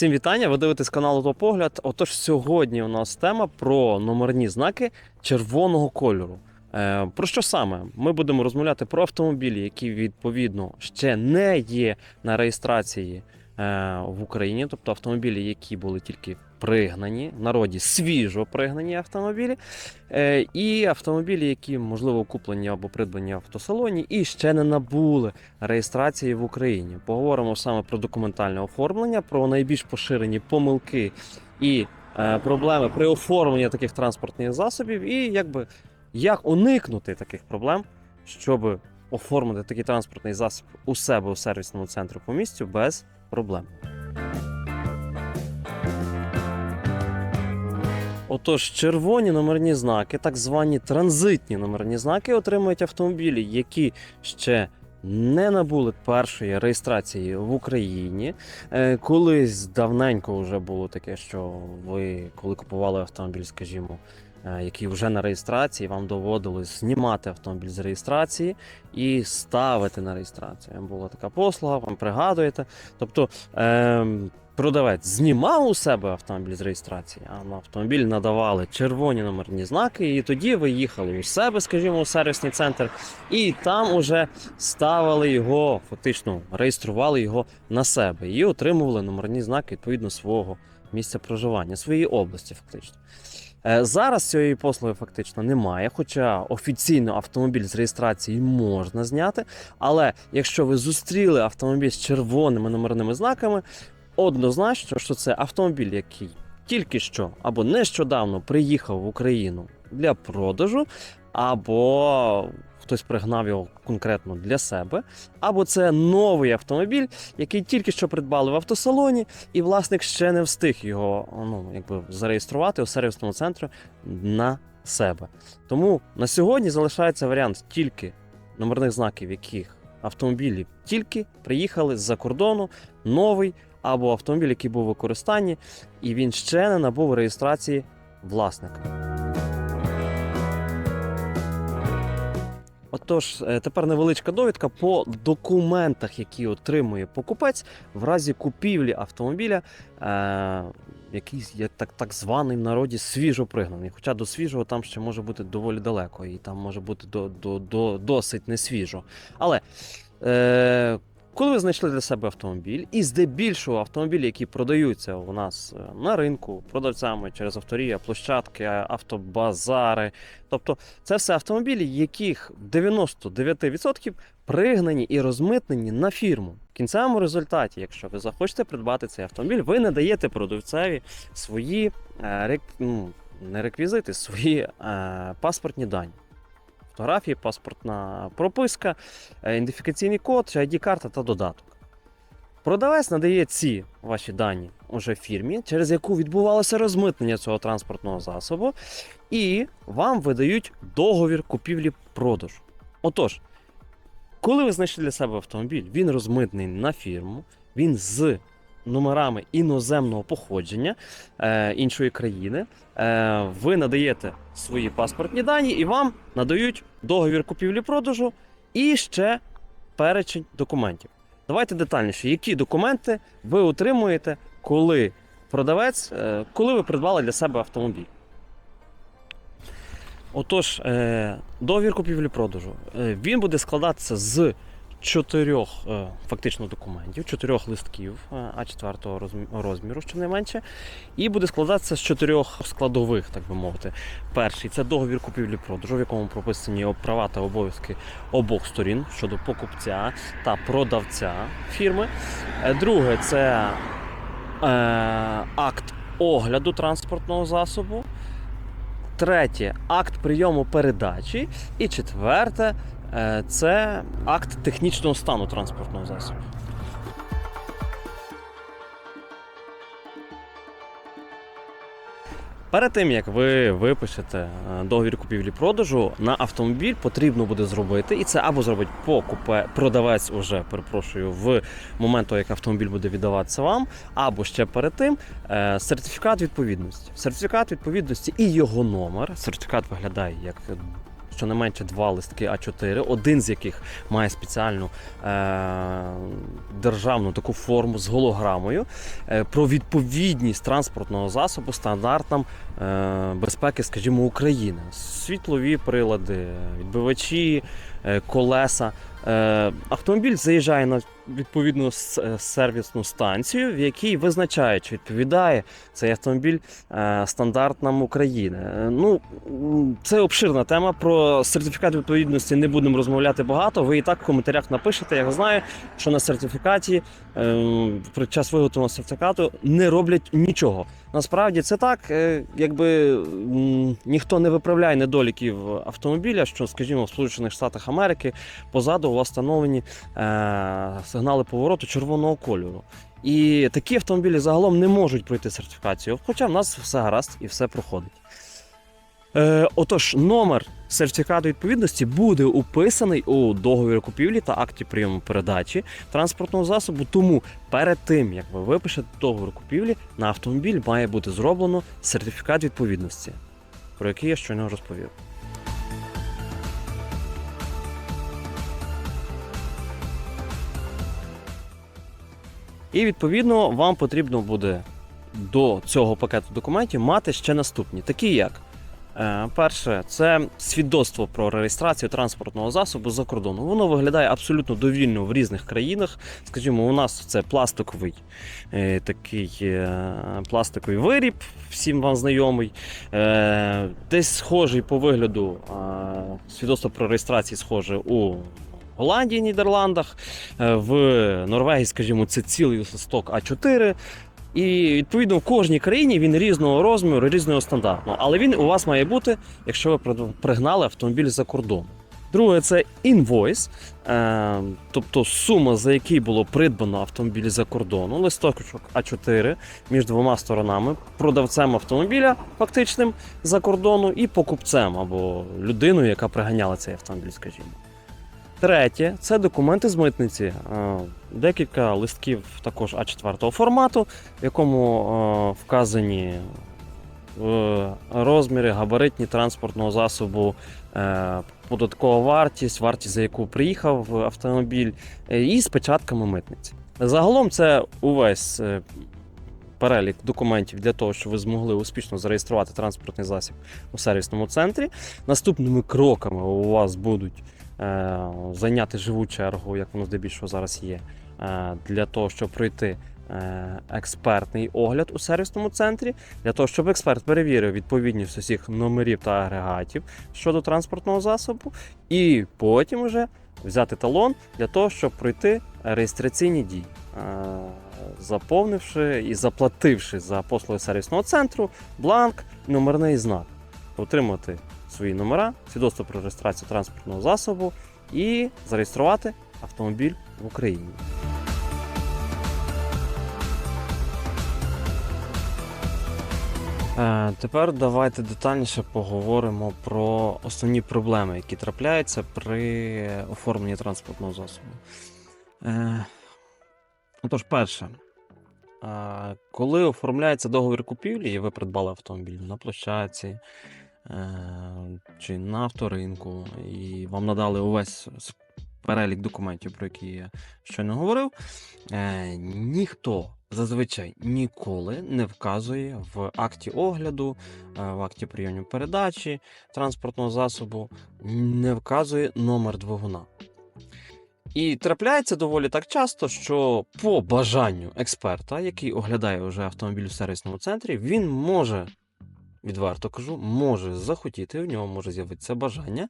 Всім вітання! Ви дивитесь канал «Автопогляд». Отож, сьогодні у нас тема про номерні знаки червоного кольору. Е, про що саме? Ми будемо розмовляти про автомобілі, які відповідно ще не є на реєстрації е, в Україні, тобто автомобілі, які були тільки пригнані, в народі свіжо пригнані автомобілі, е, і автомобілі, які можливо куплені або придбані в автосалоні, і ще не набули реєстрації в Україні. Поговоримо саме про документальне оформлення, про найбільш поширені помилки і е, проблеми при оформленні таких транспортних засобів, і якби як уникнути таких проблем, щоб оформити такий транспортний засіб у себе у сервісному центрі по місцю без проблем. Отож, червоні номерні знаки, так звані транзитні номерні знаки, отримують автомобілі, які ще не набули першої реєстрації в Україні. Е, Колись давненько вже було таке, що ви, коли купували автомобіль, скажімо, який вже на реєстрації, вам доводилось знімати автомобіль з реєстрації і ставити на реєстрацію. Була така послуга, вам пригадуєте. Тобто ем, продавець знімав у себе автомобіль з реєстрації, а на автомобіль надавали червоні номерні знаки, і тоді ви їхали у себе, скажімо, у сервісний центр, і там уже ставили його, фактично реєстрували його на себе і отримували номерні знаки відповідно свого місця проживання, своєї області, фактично. Е, Зараз цієї послуги фактично немає, хоча офіційно автомобіль з реєстрації можна зняти. Але якщо ви зустріли автомобіль з червоними номерними знаками, однозначно, що це автомобіль, який тільки що або нещодавно приїхав в Україну для продажу, або хтось пригнав його конкретно для себе, або це новий автомобіль, який тільки що придбали в автосалоні, і власник ще не встиг його ну, якби, зареєструвати у сервісному центрі на себе. Тому на сьогодні залишається варіант тільки номерних знаків, яких автомобілі тільки приїхали з-за кордону, новий або автомобіль, який був у використанні, і він ще не набув реєстрації власника. Отож, е, тепер невеличка довідка по документах, які отримує покупець в разі купівлі автомобіля, е, який є так, так званий в народі свіжо пригнаний. Хоча до свіжого там ще може бути доволі далеко, і там може бути до, до, до, досить несвіжо. Але е, коли ви знайшли для себе автомобіль, і здебільшого автомобілі, які продаються у нас е, на ринку продавцями через авторія, площадки, автобазари, тобто це все автомобілі, яких 99% пригнані і розмитнені на фірму. В кінцевому результаті, якщо ви захочете придбати цей автомобіль, ви не даєте продавцеві свої е, ну, не реквізити, свої е, паспортні дані. Фотографії, паспортна прописка, е, ідентифікаційний код, ID-карта та додаток. Продавець надає ці ваші дані уже фірмі, через яку відбувалося розмитнення цього транспортного засобу, і вам видають договір купівлі-продажу. Отож, коли ви знайшли для себе автомобіль, він розмитний на фірму, він з номерами іноземного походження е, іншої країни. Е, ви надаєте свої паспортні дані і вам надають договір купівлі-продажу і ще перечень документів. Давайте детальніше, які документи ви отримуєте, коли продавець, е, коли ви придбали для себе автомобіль. Отож, е, договір купівлі-продажу. Е, Він буде складатися з чотирьох е, фактично документів, чотирьох листків е, А4 розмі- розміру, щонайменше, і буде складатися з чотирьох складових, так би мовити. Перший це договір купівлі-продажу, в якому прописані права та обов'язки обох сторін щодо покупця та продавця фірми. Е, Друге це е, акт огляду транспортного засобу. Третє акт прийому передачі. І четверте це акт технічного стану транспортного засобу. Перед тим як ви випишете е, договір купівлі-продажу на автомобіль, потрібно буде зробити, і це або зробить покупе продавець уже перепрошую в момент, як автомобіль буде віддаватися вам, або ще перед тим е, сертифікат відповідності. Сертифікат відповідності і його номер. Сертифікат виглядає як щонайменше два листки А4, один з яких має спеціальну е- державну таку форму з голограмою е, про відповідність транспортного засобу стандартам е- безпеки, скажімо, України. Світлові прилади, відбивачі, е, колеса. Е, Автомобіль заїжджає на відповідну е, сервісну станцію, в якій визначає, чи відповідає цей автомобіль е, стандартам України. Е, Ну, це обширна тема. Про сертифікат відповідності не будемо розмовляти багато. Ви і так в коментарях напишете. Я знаю, що на сертифікаті під час виготовлення сертифікату не роблять нічого. Насправді це так, якби ніхто не виправляє недоліків автомобіля, що, скажімо, в Сполучених Штатах Америки позаду у вас встановлені сигнали повороту червоного кольору. І такі автомобілі загалом не можуть пройти сертифікацію, хоча в нас все гаразд і все проходить. Е, отож, номер сертифікату відповідності буде уписаний у договірі купівлі та акті прийому передачі транспортного засобу. Тому перед тим, як ви випишете договір купівлі, на автомобіль має бути зроблено сертифікат відповідності, про який я щойно розповів. І відповідно вам потрібно буде до цього пакету документів мати ще наступні, такі як. е, Перше, це свідоцтво про реєстрацію транспортного засобу за кордоном. Воно виглядає абсолютно довільно в різних країнах. Скажімо, у нас це пластиковий е, такий е, пластиковий виріб, всім вам знайомий. Десь схожий по вигляду свідоцтво про реєстрацію схоже у Голландії, Нідерландах, е, в Норвегії, скажімо, це цілий листок А4. І відповідно в кожній країні він різного розміру, різного стандартного. Але він у вас має бути, якщо ви при- пригнали автомобіль за кордон. Друге, це інвойс, е, тобто сума, за який було придбано автомобіль за кордону, листочок А4 між двома сторонами, продавцем автомобіля фактичним за кордону і покупцем або людиною, яка приганяла цей автомобіль, скажімо. Третє це документи з митниці. Е, Декілька листків також А4 формату, в якому е, вказані е, розміри, габаритні транспортного засобу, податкова вартість, вартість, за яку приїхав автомобіль, і з печатками митниці. Загалом це увесь перелік документів для того, щоб ви змогли успішно зареєструвати транспортний засіб у сервісному центрі. Наступними кроками у вас будуть зайняти живу чергу, як воно здебільшого зараз є, е, для того, щоб пройти е, експертний огляд у сервісному центрі, для того, щоб експерт перевірив відповідність усіх номерів та агрегатів щодо транспортного засобу, і потім вже взяти талон для того, щоб пройти реєстраційні дії. Е, Заповнивши і заплативши за послуги сервісного центру бланк, номерний знак, отримати свої номера, свідоцтво про реєстрацію транспортного засобу і зареєструвати автомобіль в Україні. Е, Тепер давайте детальніше поговоримо про основні проблеми, які трапляються при оформленні транспортного засобу. Е, Отож, перше, е, коли оформляється договір купівлі, і ви придбали автомобіль на площадці чи на авторинку, і вам надали увесь перелік документів, про які я щойно говорив, е, ніхто зазвичай ніколи не вказує в акті огляду, е, в акті прийому передачі транспортного засобу, не вказує номер двигуна. І трапляється доволі так часто, що по бажанню експерта, який оглядає вже автомобіль у сервісному центрі, він може, відверто кажу, може захотіти, в нього може з'явитися бажання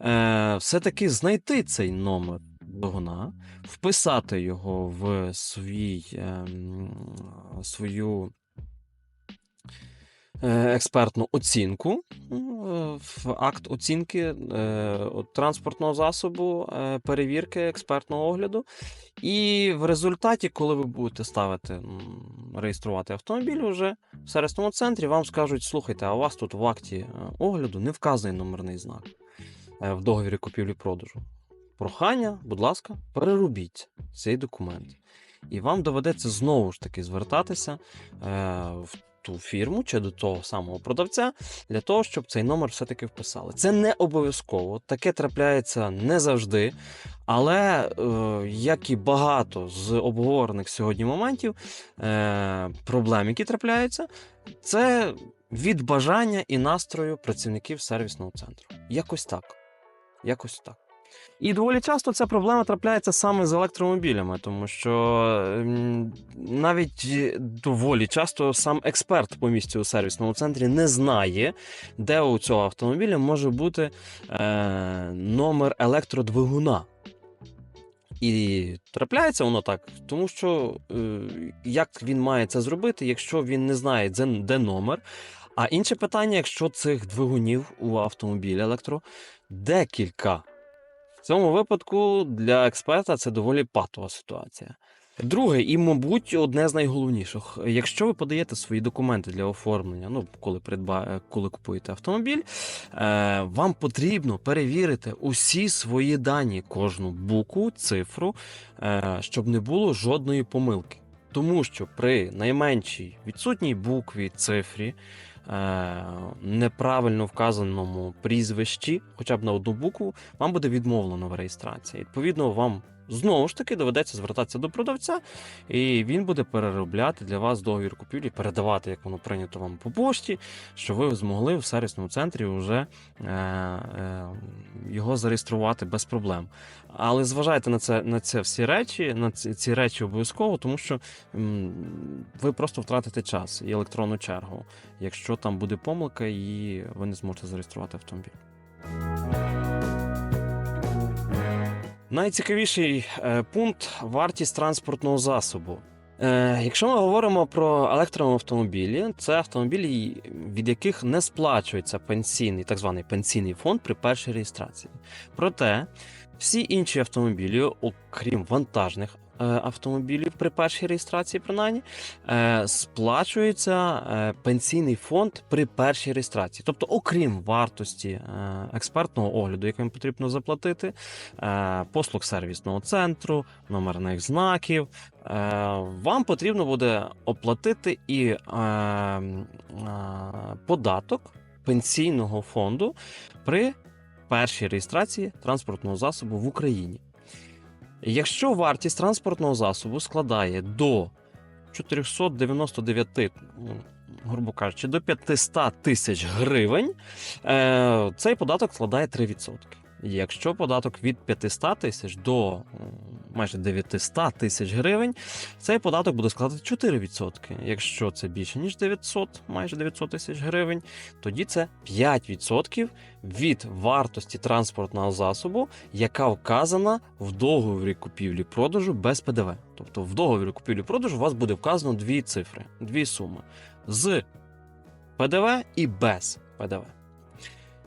е, все-таки знайти цей номер двигуна, вписати його в свій, е, свою експертну оцінку, е, в акт оцінки е, транспортного засобу, е, перевірки експертного огляду. І в результаті, коли ви будете ставити реєструвати автомобіль уже в сервісному центрі, вам скажуть: слухайте, а у вас тут в акті е, огляду не вказаний номерний знак е, в договірі купівлі-продажу. Прохання, будь ласка, переробіть цей документ. І вам доведеться знову ж таки звертатися е, в ту фірму чи до того самого продавця для того, щоб цей номер все-таки вписали. Це не обов'язково, таке трапляється не завжди. Але е, як і багато з обговорених сьогодні моментів, е, проблем, які трапляються, це від бажання і настрою працівників сервісного центру. Якось так. Якось так. І доволі часто ця проблема трапляється саме з електромобілями, тому що ем, навіть е, доволі часто сам експерт по місцю у сервісному центрі не знає, де у цього автомобіля може бути е, номер електродвигуна. І трапляється воно так, тому що е, як він має це зробити, якщо він не знає, де номер. А інше питання, якщо цих двигунів у автомобілі електро декілька. Цьому випадку для експерта це доволі патова ситуація. Друге, і, мабуть, одне з найголовніших. Якщо ви подаєте свої документи для оформлення, ну коли придба... е, коли купуєте автомобіль, е, вам потрібно перевірити усі свої дані, кожну букву, цифру, е, щоб не було жодної помилки. Тому що при найменшій відсутній букві, цифрі, неправильно вказаному прізвищі, хоча б на одну букву, вам буде відмовлено в реєстрації. Відповідно, вам знову ж таки доведеться звертатися до продавця, і він буде переробляти для вас договір купівлі, передавати, як воно прийнято вам по пошті, що ви змогли в сервісному центрі вже е, е, його зареєструвати без проблем. Але зважайте на це на це всі речі, на ці, ці речі обов'язково, тому що м, ви просто втратите час і електронну чергу, якщо там буде помилка і ви не зможете зареєструвати автомобіль. Найцікавіший е, пункт вартість транспортного засобу. Е, якщо ми говоримо про електроавтомобілі, це автомобілі, від яких не сплачується пенсійний, так званий пенсійний фонд при першій реєстрації. Проте всі інші автомобілі, окрім вантажних автомобілів при першій реєстрації, принаймні, е, сплачується е, пенсійний фонд при першій реєстрації. Тобто, окрім вартості е, експертного огляду, яким потрібно заплатити, е, послуг сервісного центру, номерних знаків, е, вам потрібно буде оплатити і е, е, податок пенсійного фонду при першій реєстрації транспортного засобу в Україні. Якщо вартість транспортного засобу складає до 499, ну, грубо кажучи, до 500 тисяч гривень, е, цей податок складає 3%. Якщо податок від 500 тисяч до майже 900 тисяч гривень, цей податок буде складати 4%. Якщо це більше ніж 900, майже 900 тисяч гривень, тоді це 5% від вартості транспортного засобу, яка вказана в договорі купівлі-продажу без ПДВ. Тобто в договорі купівлі-продажу у вас буде вказано дві цифри, дві суми з ПДВ і без ПДВ.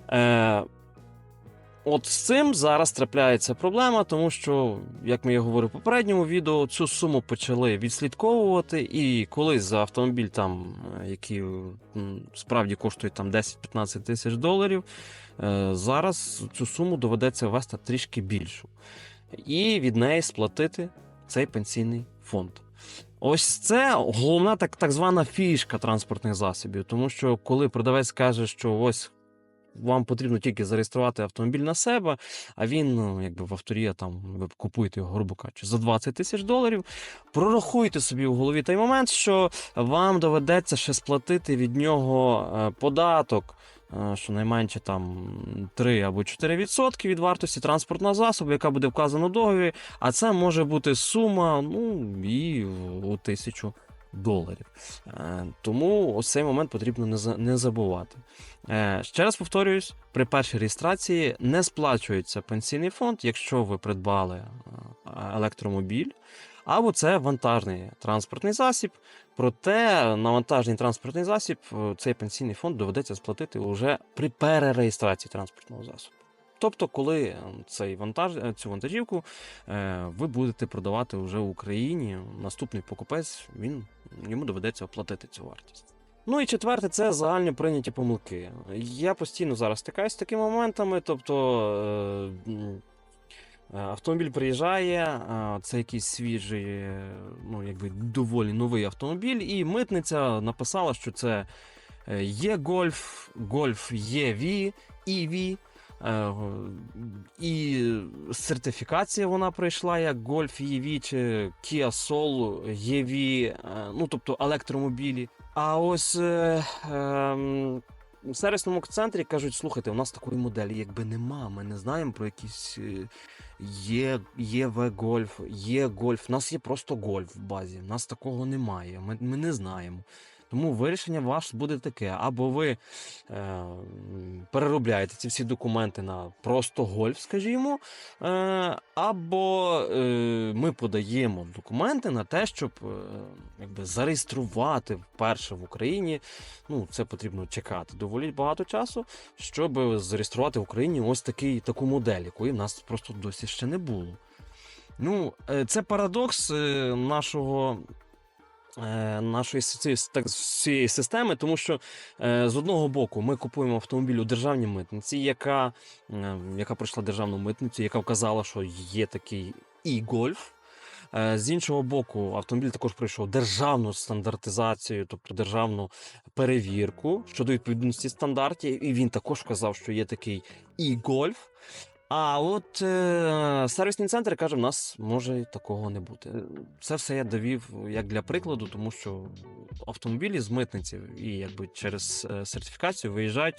Е, От з цим зараз трапляється проблема, тому що, як ми я говорив в попередньому відео, цю суму почали відслідковувати, і колись за автомобіль, там, е, який справді коштує там 10-15 тисяч доларів, е, зараз цю суму доведеться ввести трішки більшу. І від неї сплатити цей пенсійний фонд. Ось це головна так, так звана фішка транспортних засобів, тому що коли продавець каже, що ось вам потрібно тільки зареєструвати автомобіль на себе, а він, ну, якби в авторія, там ви купуєте його, грубо кажучи, за 20 тисяч доларів. Прорахуйте собі у голові той момент, що вам доведеться ще сплатити від нього е, податок. е, Щонайменше там 3 або 4% від вартості транспортного засобу, яка буде вказана у договорі, а це може бути сума ну, і у тисячу доларів. Е, Тому ось цей момент потрібно не забувати. Е, Ще раз повторююсь, при першій реєстрації не сплачується пенсійний фонд, якщо ви придбали е, електромобіль, або це вантажний транспортний засіб. Проте на вантажний транспортний засіб цей пенсійний фонд доведеться сплатити вже при перереєстрації транспортного засобу. Тобто, коли е, цей вантаж, е, цю вантажівку е, ви будете продавати вже в Україні, наступний покупець він йому доведеться оплатити цю вартість. Ну і четверте, це загальні прийняті помилки. Я постійно зараз стикаюся з такими моментами, тобто. Е, Автомобіль приїжджає, це якийсь свіжий, ну якби доволі новий автомобіль, і митниця написала, що це є гольф, гольф ЄВ, е, і сертифікація вона пройшла як гольф EV чи Kia Soul EV, е, ну тобто електромобілі. А ось е, ем, в сервісному центрі кажуть: слухайте, у нас такої моделі якби нема. Ми не знаємо про якісь е, є, є В-гольф, є гольф. У нас є просто гольф в базі. У нас такого немає. Ми, ми не знаємо. Тому вирішення ваше буде таке: або ви е, переробляєте ці всі документи на просто гольф, скажімо, е, або е, ми подаємо документи на те, щоб е, якби зареєструвати вперше в Україні. Ну, це потрібно чекати доволі багато часу, щоб зареєструвати в Україні ось такий, таку модель, якої в нас просто досі ще не було. Ну, е, це парадокс е, нашого. Е, Нашої цієї системи, тому що е, з одного боку ми купуємо автомобіль у державній митниці, яка, е, яка пройшла державну митницю, яка вказала, що є такий і-гольф. Е, З іншого боку, автомобіль також пройшов державну стандартизацію, тобто державну перевірку щодо відповідності стандартів, і він також вказав, що є такий і-гольф. А от е, сервісний центр каже, в нас може такого не бути. Це все я довів як для прикладу, тому що автомобілі з митниці і якби через е, сертифікацію виїжджають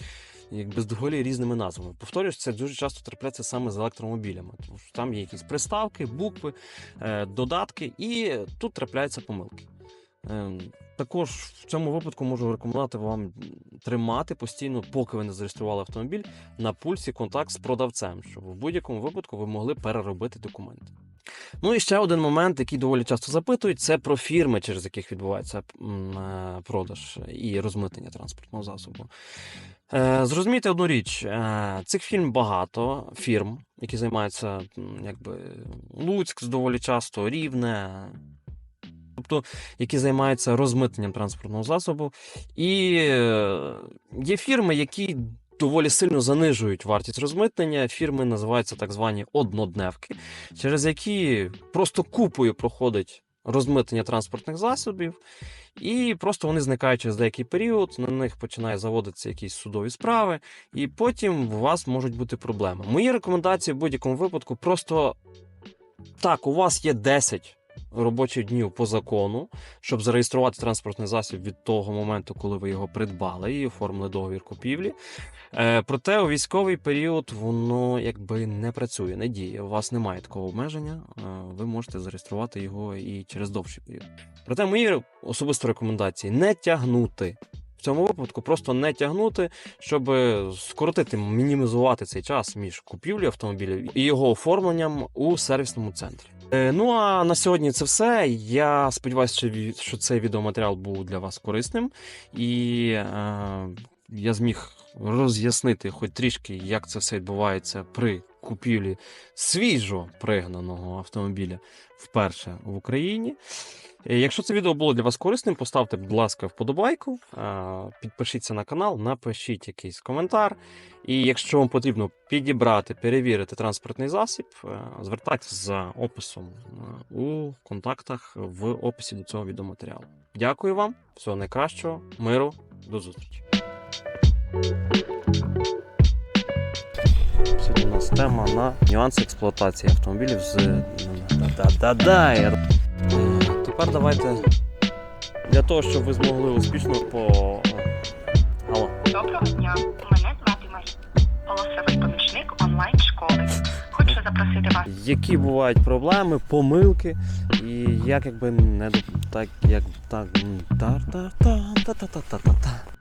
якби з доволі різними назвами. Повторюсь, це дуже часто трапляється саме з електромобілями, тому що там є якісь приставки, букви, е, додатки, і тут трапляються помилки. Також в цьому випадку можу рекомендувати вам тримати постійно, поки ви не зареєстрували автомобіль, на пульсі контакт з продавцем, щоб в будь-якому випадку ви могли переробити документи. Ну і ще один момент, який доволі часто запитують, це про фірми, через яких відбувається е, продаж і розмитнення транспортного засобу. Е, Зрозумійте одну річ: е, цих фірм багато фірм, які займаються якби Луцьк доволі часто, Рівне. Тобто, які займаються розмитненням транспортного засобу. І е, є фірми, які доволі сильно занижують вартість розмитнення. Фірми називаються так звані однодневки, через які просто купою проходить розмитнення транспортних засобів, і просто вони зникають через деякий період, на них починає заводитися якісь судові справи, і потім у вас можуть бути проблеми. Мої рекомендації в будь-якому випадку просто так, у вас є 10 робочих днів по закону, щоб зареєструвати транспортний засіб від того моменту, коли ви його придбали і оформили договір купівлі. Е, проте у військовий період воно якби не працює, не діє. У вас немає такого обмеження. Е, ви можете зареєструвати його і через довший період. Проте мої особисті рекомендації не тягнути. В цьому випадку просто не тягнути, щоб скоротити, мінімізувати цей час між купівлею автомобіля і його оформленням у сервісному центрі. Е, Ну а на сьогодні це все. Я сподіваюся, що цей відеоматеріал був для вас корисним, і е, я зміг роз'яснити хоч трішки, як це все відбувається при купівлі свіжо пригнаного автомобіля вперше в Україні. Е, Якщо це відео було для вас корисним, поставте, будь ласка, вподобайку, підпишіться на канал, напишіть якийсь коментар. І якщо вам потрібно підібрати, перевірити транспортний засіб, е, звертайтеся за описом е, у контактах в описі до цього відеоматеріалу. Дякую вам, всього найкращого, миру, до зустрічі. Сьогодні у нас тема на нюанси експлуатації автомобілів з да-да-да. Е, Тепер давайте для того, щоб ви змогли успішно по. Алло. Доброго дня, мене звати Марія, голосовий помічник онлайн школи. Хочу запросити вас. Які бувають проблеми, помилки, і як якби не так, як так. Та-та-та, та-та-та-та-та-та.